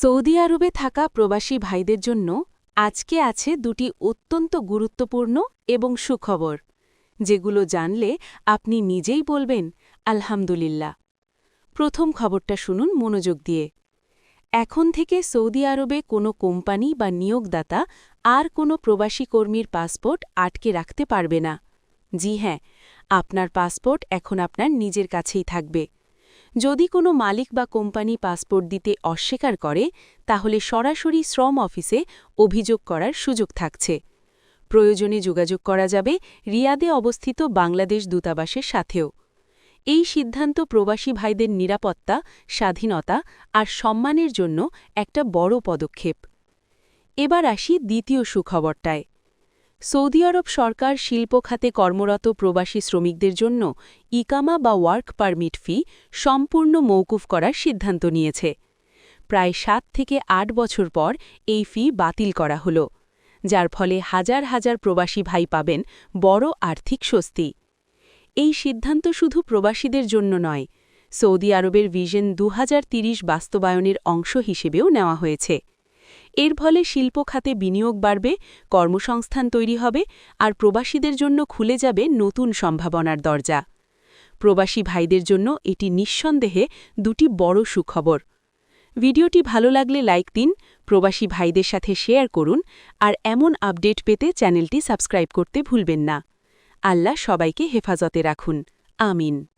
Saudi আরবে থাকা প্রবাসী ভাইদের জন্য আজকে আছে দুটি অত্যন্ত গুরুত্বপূর্ণ এবং সুখবর, যেগুলো জানলে আপনি নিজেই বলবেন, আলহামদুলিল্লাহ। প্রথম খবরটা শুনুন মনোযোগ দিয়ে। এখন থেকে সৌদি আরবে কোনো কোম্পানি বা নিয়োগদাতা আর কোনো প্রবাসী কর্মীর পাসপোর্ট আটকে রাখতে পারবে না। জি হ্যাঁ আপনার পাসপোর্ট এখন আপনার নিজের কাছেই থাকবে। যদি কোনো মালিক বা কোম্পানি পাসপোর্ট দিতে অস্বীকার করে, তাহলে সরাসরি শ্রম অফিসে অভিযোগ করার সুযোগ থাকছে। প্রয়োজনে যোগাযোগ করা যাবে রিয়াদে অবস্থিত বাংলাদেশ দূতাবাসের সাথেও। এই সিদ্ধান্ত প্রবাসী ভাইদের নিরাপত্তা, স্বাধীনতা আর সম্মানের জন্য একটা বড় পদক্ষেপ। এবার আসি দ্বিতীয় সুখবরটায়। সৌদি আরব সরকার শিল্প খাতে কর্মরত প্রবাসী শ্রমিকদের জন্য ইকামা বা ওয়ার্ক পারমিট ফি সম্পূর্ণ মৌকুফ করার সিদ্ধান্ত নিয়েছে। প্রায় সাত থেকে আট বছর পর এই ফি বাতিল করা হল, যার ফলে হাজার হাজার প্রবাসী ভাই পাবেন বড় আর্থিক স্বস্তি। এই সিদ্ধান্ত শুধু প্রবাসীদের জন্য নয়, সৌদি আরবের ভিশন দু বাস্তবায়নের অংশ হিসেবেও নেওয়া হয়েছে। এর ফলে শিল্প খাতে বিনিয়োগ বাড়বে, কর্মসংস্থান তৈরি হবে, আর প্রবাসীদের জন্য খুলে যাবে নতুন সম্ভাবনার দরজা। প্রবাসী ভাইদের জন্য এটি নিঃসন্দেহে দুটি বড় সুখবর। ভিডিওটি ভালো লাগলে লাইক দিন, প্রবাসী ভাইদের সাথে শেয়ার করুন, আর এমন আপডেট পেতে চ্যানেলটি সাবস্ক্রাইব করতে ভুলবেন না। আল্লাহ সবাইকে হেফাজতে রাখুন। আমিন।